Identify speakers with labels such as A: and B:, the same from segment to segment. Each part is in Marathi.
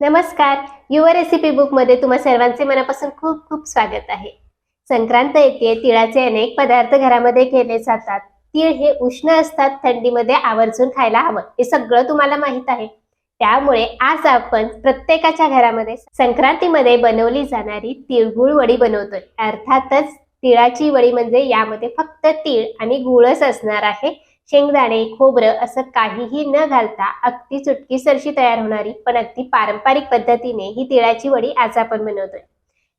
A: नमस्कार. युवा रेसिपी बुकमध्ये तुम्हा सर्वांचे मनापासून खूप खूप स्वागत आहे. संक्रांत येते तिळाचे अनेक पदार्थ घरामध्ये केले जातात. तीळ हे उष्ण असतात थंडीमध्ये आवर्जून खायला हवं हे सगळं तुम्हाला माहीत आहे. त्यामुळे आज आपण प्रत्येकाच्या घरामध्ये संक्रांतीमध्ये बनवली जाणारी तिळगुळ वडी बनवतोय. अर्थातच तिळाची वडी म्हणजे यामध्ये फक्त तीळ आणि गुळच असणार आहे. शेंगदाणे खोबरं असं काहीही न घालता अगदी चुटकी सरशी तयार होणारी पण अगदी पारंपरिक पद्धतीने ही तिळाची वडी आज आपण बनवतोय.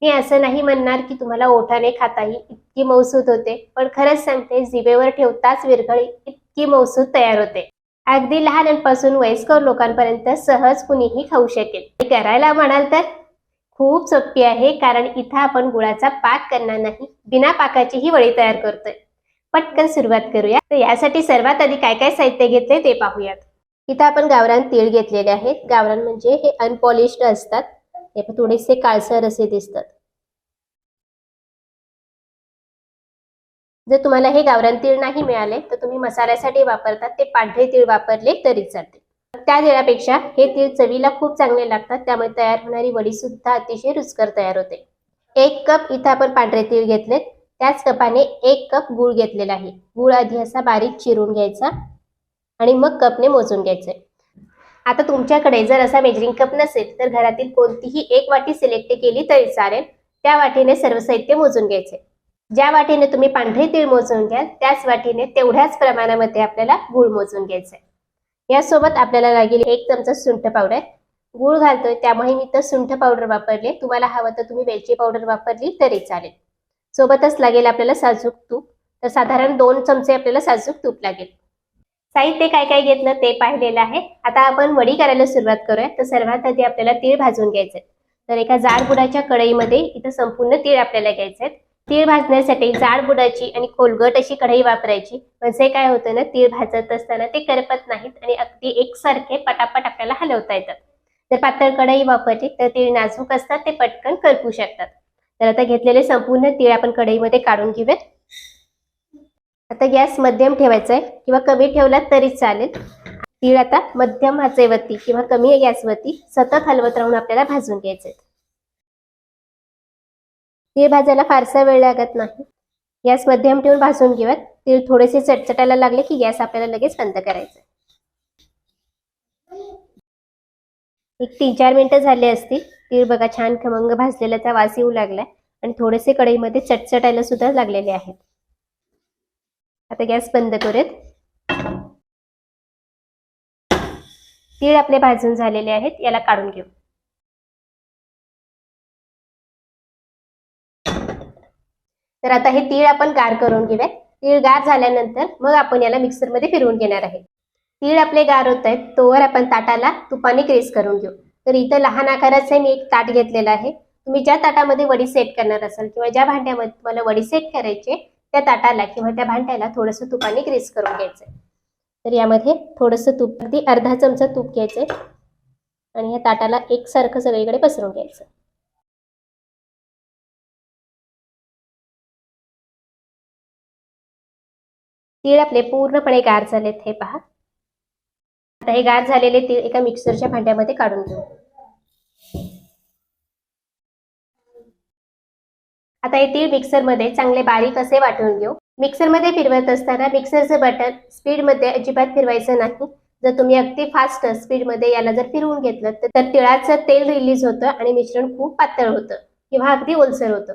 A: मी असं नाही म्हणणार की तुम्हाला ओठाने खाताही इतकी मौसूद होते पण खरंच सांगते जिभेवर ठेवताच विरघळी इतकी मौसूद तयार होते. अगदी लहानांपासून वयस्कर लोकांपर्यंत सहज कुणीही खाऊ शकेल. करायला म्हणाल तर? खूप सोपी आहे कारण इथं आपण गुळाचा पाक करणार नाही बिना पाकाची ही वडी तयार करतोय. पटकन सुरुवात करूया. तर यासाठी सर्वात आधी काय काय साहित्य घेतले ते पाहूयात. इथं आपण गावरान तीळ घेतलेले आहेत. गावरान म्हणजे हे अनपॉलिश्ड असतात. हे थोडेसे काळसर असे दिसतात. जर तुम्हाला हे गावरान तीळ नाही मिळाले तर तुम्ही मसाल्यासाठी वापरतात. ते पांढरे तीळ वापरले तरी चालते. त्या तिळापेक्षा हे तीळ चवीला खूप चांगले लागतात. त्यामुळे तयार होणारी वडी सुद्धा अतिशय रुचकर तयार होते. एक कप इथं आपण पांढरे तीळ घेतलेत. त्याच कपाने एक कप गूळ घेतलेला आहे. गूळ आधी असा बारीक चिरून घ्यायचा आणि मग कपने मोजून घ्यायचे. आता तुमच्याकडे जर असा मेजरिंग कप नसेल तर घरातील कोणतीही एक वाटी सिलेक्ट केली तरी चालेल. त्या वाटीने सर्व साहित्य मोजून घ्यायचे. ज्या वाटीने तुम्ही पांढरे तीळ मोजून घ्याल त्याच वाटीने तेवढ्याच प्रमाणामध्ये आपल्याला गूळ मोजून घ्यायचंय यासोबत आपल्याला लागेल एक चमचा सुंठ पावडर गूळ घालतोय त्यामुळे मी तर सुंठ पावडर वापरले. तुम्हाला हवं तर तुम्ही वेलची पावडर वापरली तरी चालेल. सोबतच लागेल आपल्याला साजूक तूप. तर साधारण दोन चमचे आपल्याला साजूक तूप लागेल. साहित्य काय काय घेतलं ते पाहिलेलं आहे. आता आपण वडी करायला सुरुवात करूया तर सर्वात आधी आपल्याला तीळ भाजून घ्यायचे तर एका जाड बुडाच्या कढईमध्ये इथं संपूर्ण तीळ आपल्याला घ्यायचे आहेत तीळ भाजण्यासाठी जाड बुडाची आणि खोलगट अशी कढई वापरायची. म्हणजे काय होतं ना तीळ भाजत असताना ते करपत नाहीत आणि अगदी एकसारखे पटापट आपल्याला हलवता येतात. जर पातळ कढई वापरली तर तीळ नाजूक असतात ते पटकन करपू शकतात. तर आता घेतलेले संपूर्ण तीळ आपण कढईमध्ये काढून घेऊयात. आता गॅस मध्यम ठेवायचा आहे. किंवा कमी ठेवला तरी चालेल. तीळ आता मध्यम आचेवरती किंवा कमी गॅसवरती सतत हलवत राहून आपल्याला भाजून घ्यायचे तीळ भाजायला फारसा वेळ लागत नाही. गॅस मध्यम ठेवून भाजून घेऊयात. तीळ थोडेसे चटचटायला लागले की गॅस आपल्याला लगेच बंद करायचा एक तीन चार मिनिटं झाले असतील. तीळ बघा छान खमंग भाजलेल्याचा वास येऊ लागलाय. आणि थोडेसे कढईमध्ये चटचटायला सुद्धा लागलेले आहेत. आता गॅस बंद करूयात. तीळ आपले भाजून झालेले आहेत. याला काढून घेऊ. तर आता हे तीळ आपण गार करून घेऊयात. तीळ गार झाल्यानंतर मग आपण याला मिक्सरमध्ये फिरवून घेणार आहे. तीळ आपले गार होत आहेत तोवर आपण ताटाला तुपाने ग्रेस करून घेऊ. तर इथं लहान आकाराचं मी एक ताट घेतलेलं आहे. तुम्ही ज्या ताटामध्ये वडी सेट करणार असाल किंवा ज्या भांड्यामध्ये तुम्हाला वडी सेट करायचे त्या ताटाला किंवा त्या भांड्याला थोडंसं तुपाने ग्रेस करून घ्यायचंय. तर यामध्ये थोडंसं तूप अगदी अर्धा चमचा तूप घ्यायचंय. आणि या ताटाला एकसारखं सगळीकडे पसरून घ्यायचं तीळ आपले पूर्णपणे गार झालेत हे पहा. आता हे गार झालेले तीळ एका मिक्सरच्या भांड्यामध्ये काढून घेऊ. आता हे तीळ मिक्सरमध्ये चांगले बारीक असे वाटून घेऊ. मिक्सरमध्ये फिरवत असताना मिक्सरचं बटन स्पीडमध्ये अजिबात फिरवायचं नाही. जर तुम्ही अगदी फास्ट स्पीडमध्ये याला जर फिरवून घेतलं तर तिळाचं तेल रिलीज होतं आणि मिश्रण खूप पातळ होतं किंवा अगदी ओलसर होतं.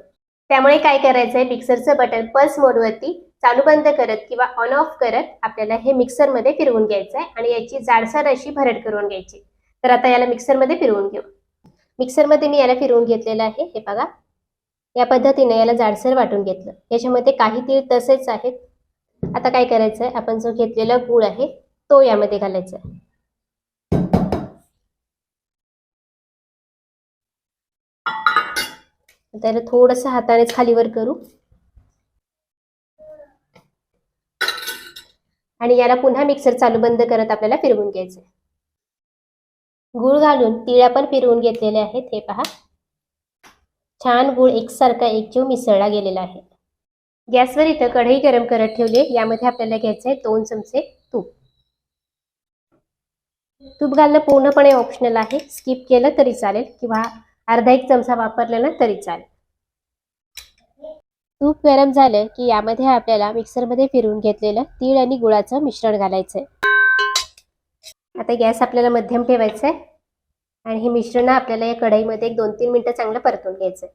A: त्यामुळे काय करायचंय? मिक्सरचं बटन पल्स मोडवरती चालू बंद करत किंवा ऑन ऑफ करत आपल्याला हे मिक्सरमध्ये फिरवून घ्यायचं आहे आणि याची जाडसर अशी भरड करून घ्यायची. तर आता याला मिक्सरमध्ये फिरवून घेऊ. मिक्सरमध्ये मी याला फिरवून घेतलेलं आहे. हे बघा. या पद्धतीने याला जाडसर वाटून घेतलं. याच्यामध्ये काही तीळ तसेच आहेत. आता काय करायचं आहे आपण जो घेतलेला गूळ आहे तो यामध्ये घालायचा. आहे त्याला थोडंसं हातानेच खालीवर करू. आणि याला पुन्हा मिक्सर चालू बंद करत आपल्याला फिरवून घ्यायचं गुळ घालून तिळ्या पण फिरवून घेतलेले आहेत हे पहा. छान गुळ एकसारखा एकजीव मिसळला गेलेला आहे. गॅसवर इथं कढई गरम करत ठेवली यामध्ये आपल्याला घ्यायचं आहे दोन चमचे तूप. तूप घालणं पूर्णपणे ऑप्शनल आहे. स्किप केलं तरी चालेल किंवा अर्धा एक चमचा वापरला ना तरी चालेल. तूप गरम झालं की यामध्ये आपल्याला मिक्सरमध्ये फिरवून घेतलेलं तीळ आणि गुळाचं मिश्रण घालायचं आता गॅस आपल्याला मध्यम ठेवायचा आहे आणि हे मिश्रण आपल्याला या कढईमध्ये एक दोन तीन मिनटं चांगलं परतून घ्यायचंय.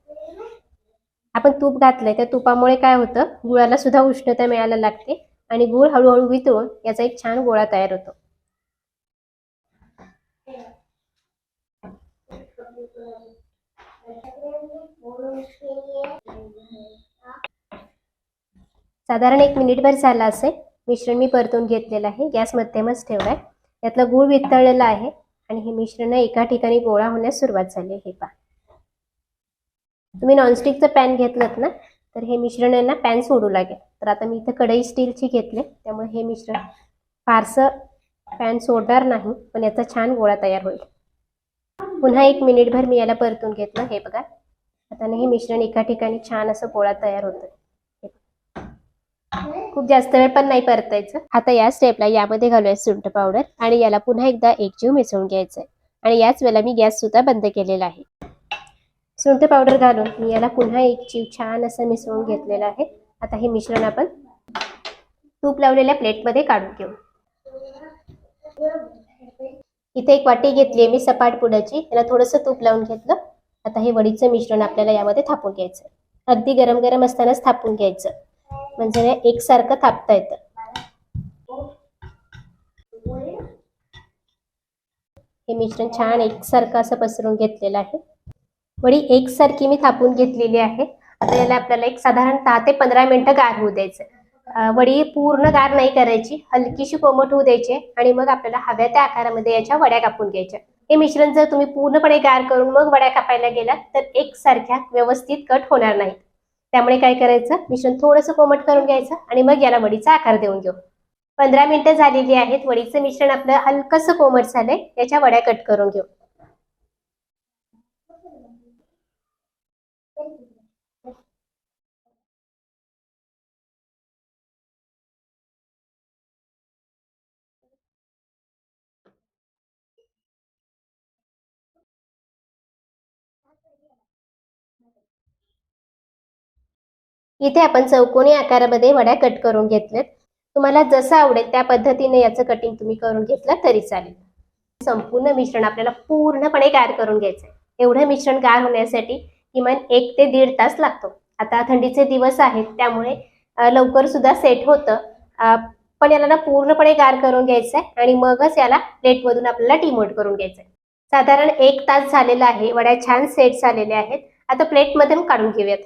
A: आपण तूप घातलंय त्या तुपामुळे काय होतं? गुळाला सुद्धा उष्णता मिळायला लागते आणि गुळ हळूहळू वितळून याचा एक छान गोळा तयार होतो. साधारण एक मिनिटभर झाला असेल. मिश्रण मी परतून घेतलेलं आहे. गॅस मध्यमच ठेवलाय. यातला गूळ वितळलेला आहे आणि हे मिश्रण एका ठिकाणी गोळा होण्यास सुरुवात झाली हे पा तुम्ही नॉनस्टिकचं पॅन घेतलं ना तर हे मिश्रण आहे ना पॅन सोडू लागेल. तर आता मी इथं कढई स्टीलची घेतले. त्यामुळे हे मिश्रण फारसं पॅन सोडणार नाही पण याचा छान गोळा तयार होईल. पुन्हा एक मिनिटभर मी याला परतून घेतलं. हे बघा. आता हे मिश्रण एका ठिकाणी छान असं गोळा तयार होतं खूप जास्त वेळ पण नाही परतायचं. आता या स्टेपला यामध्ये घालूया सुंठ पावडर आणि याला पुन्हा एकदा एकजीव मिसळून घ्यायचंय. आणि याच वेळेला मी गॅस सुद्धा बंद केलेला आहे. सुंठ पावडर घालून मी याला पुन्हा एक जीव छान असं मिसळून घेतलेलं आहे. आता हे मिश्रण आपण तूप लावलेल्या प्लेटमध्ये काढून घेऊ. इथे एक वाटी घेतली मी सपाट पुडाची याला थोडंसं तूप लावून घेतलं. आता हे वडीचं मिश्रण आपल्याला यामध्ये थापून घ्यायचं अगदी गरम गरम असतानाच थापून घ्यायचं. म्हणजे एकसारखं थापता येतं. हे मिश्रण छान एकसारखं असं पसरून घेतलेलं आहे. वडी एकसारखी मी थापून घेतलेली आहे. आता याला आपल्याला एक साधारण दहा ते पंधरा मिनिटं गार होऊ द्यायचं. वडी पूर्ण गार नाही करायची. हलकीशी कोमट होऊ द्यायची आणि मग आपल्याला हव्या त्या आकारामध्ये याच्या वड्या कापून घ्यायच्या. हे मिश्रण जर तुम्ही पूर्णपणे गार करून मग वड्या कापायला गेलात तर एकसारख्या व्यवस्थित कट होणार नाहीत. त्यामुळे काय करायचं? मिश्रण थोडंसं कोमट करून घ्यायचं आणि मग याला वडीचा आकार देऊन घेऊ. पंधरा मिनिटं झालेली आहेत. वडीचं मिश्रण आपलं हलकंसं कोमट झालंय. याच्या वड्या कट करून घेऊ. इथे आपण चौकोनी आकारामध्ये वड्या कट करून घेतल्यात. तुम्हाला जसं आवडेल त्या पद्धतीने याचं कटिंग तुम्ही करून घेतलं तरी चालेल. संपूर्ण मिश्रण आपल्याला पूर्णपणे गार करून घ्यायचंय. एवढं मिश्रण गार होण्यासाठी किमान एक ते दीड तास लागतो. आता थंडीचे दिवस आहेत त्यामुळे लवकर सुद्धा सेट होतं. पण याला ना पूर्णपणे गार करून घ्यायचंय आणि मगच याला प्लेटमधून आपल्याला डिमोट करून घ्यायचं आहे साधारण एक तास झालेला आहे. वड्या छान सेट झालेल्या आहेत. आता प्लेटमधून काढून घेऊयात.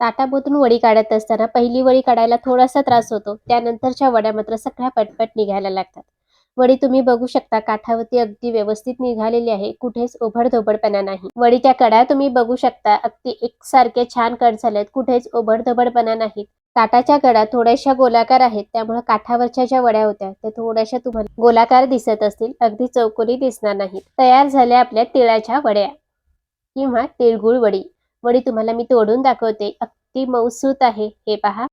A: ताटामधून वडी काढत असताना पहिली वडी काढायला थोडासा त्रास होतो. त्यानंतरच्या वड्या मात्र सगळ्या पटपट निघायला लागतात. वडी तुम्ही बघू शकता काठावरती अगदी व्यवस्थित निघालेली आहे. कुठेच ओभडधोबडपणा नाही. वडीच्या कड्या तुम्ही बघू शकता. अगदी एकसारखे छान कट झालेत. कुठेच ओभडधोबडपणा नाही. ताटाच्या कडा थोड्याशा गोलाकार आहेत. त्यामुळे काठावरच्या ज्या वड्या होत्या त्या थोड्याशा तुम्हाला गोलाकार दिसत असतील. अगदी चौकोनी दिसणार नाहीत. तयार झाल्या आपल्या तिळाच्या वड्या किंवा तिळगुळ वडी. वडी तुम्हाला मी तोडून दाखवते. ती मौसूत आहे हे पहा.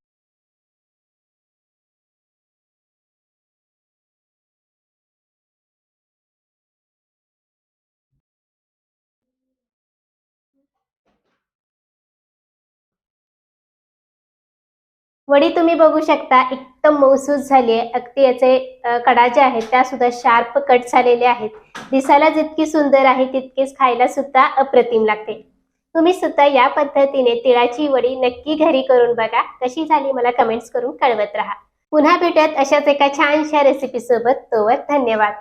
A: वडी तुम्ही बघू शकता एकदम मौसूद झाली आहे. अगदी याचे कडा जे आहेत. त्या सुद्धा शार्प कट झालेले आहेत. दिसायला जितकी सुंदर आहे तितकीच खायला सुद्धा अप्रतिम लागते. तुम्ही सुद्धा या पद्धतीने तिळाची वडी नक्की घरी करून बघा. कशी झाली मला कमेंट्स करून कळवत राहा. पुन्हा भेटत अशाच एका छानशा रेसिपी सोबत. तोवर धन्यवाद.